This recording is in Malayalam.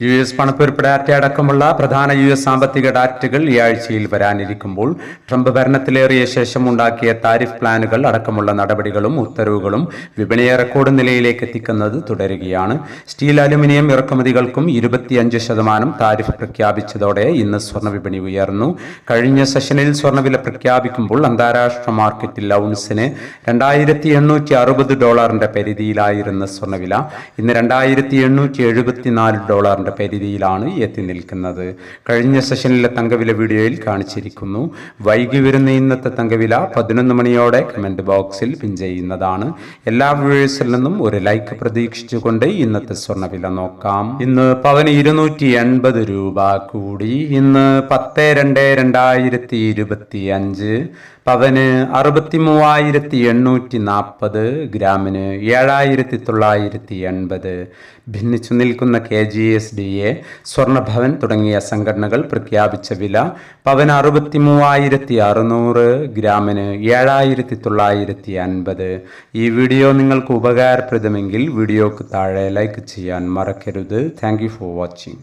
യു എസ് പണപ്പെരുപ്പ് ഡാറ്റ അടക്കമുള്ള പ്രധാന യു എസ് സാമ്പത്തിക ഡാറ്റകൾ ഈ ആഴ്ചയിൽ വരാനിരിക്കുമ്പോൾ ട്രംപ് ഭരണത്തിലേറിയ ശേഷം ഉണ്ടാക്കിയ താരിഫ് പ്ലാനുകൾ അടക്കമുള്ള നടപടികളും ഉത്തരവുകളും വിപണിയെ റെക്കോർഡ് നിലയിലേക്ക് എത്തിക്കുന്നത് തുടരുകയാണ്. സ്റ്റീൽ അലുമിനിയം ഇറക്കുമതികൾക്കും ഇരുപത്തിയഞ്ച് ശതമാനം താരിഫ് പ്രഖ്യാപിച്ചതോടെ ഇന്ന് സ്വർണ വിപണി ഉയർന്നു. കഴിഞ്ഞ സെഷനിൽ സ്വർണവില പ്രഖ്യാപിക്കുമ്പോൾ അന്താരാഷ്ട്ര മാർക്കറ്റിൽ ഔൺസിന് രണ്ടായിരത്തി എണ്ണൂറ്റി അറുപത് ഡോളറിന്റെ പരിധിയിലായിരുന്ന സ്വർണവില ഇന്ന് രണ്ടായിരത്തി എണ്ണൂറ്റി എഴുപത്തിനാല് ഡോളറിന്റെ പരിധിയിലാണ് എത്തി നിൽക്കുന്നത്. കഴിഞ്ഞ സെഷനിലെ തങ്കവില വീഡിയോയിൽ കാണിച്ചിരിക്കുന്നു. വൈകി വരുന്ന ഇന്നത്തെ തങ്കവില പതിനൊന്ന് മണിയോടെ കമന്റ് ബോക്സിൽ പിൻ ചെയ്യുന്നതാണ്. എല്ലാ വ്യൂവേഴ്സിൽ നിന്നും ഒരു ലൈക്ക് പ്രതീക്ഷിച്ചുകൊണ്ട് ഇന്നത്തെ സ്വർണവില നോക്കാം. ഇന്ന് പവന് ഇരുന്നൂറ്റി എൺപത് രൂപ കൂടി. ഇന്ന് പത്ത് രണ്ട് രണ്ടായിരത്തി ഇരുപത്തി അഞ്ച് പവന് അറുപത്തി മൂവായിരത്തി എണ്ണൂറ്റി നാൽപ്പത് ഗ്രാമിന് ഏഴായിരത്തി തൊള്ളായിരത്തി എൺപത് ഭിന്നിച്ചു നിൽക്കുന്ന K G S D A Swarnabhavan തുടങ്ങിയ സംഘടനകൾ പ്രഖ്യാപിച്ച വില പവൻ അറുപത്തി മൂവായിരത്തി അറുന്നൂറ് ഗ്രാമിന് ഏഴായിരത്തി തൊള്ളായിരത്തി അൻപത് ഈ വീഡിയോ നിങ്ങൾക്ക് ഉപകാരപ്രദമെങ്കിൽ വീഡിയോക്ക് താഴെ ലൈക്ക് ചെയ്യാൻ മറക്കരുത്. Thank for watching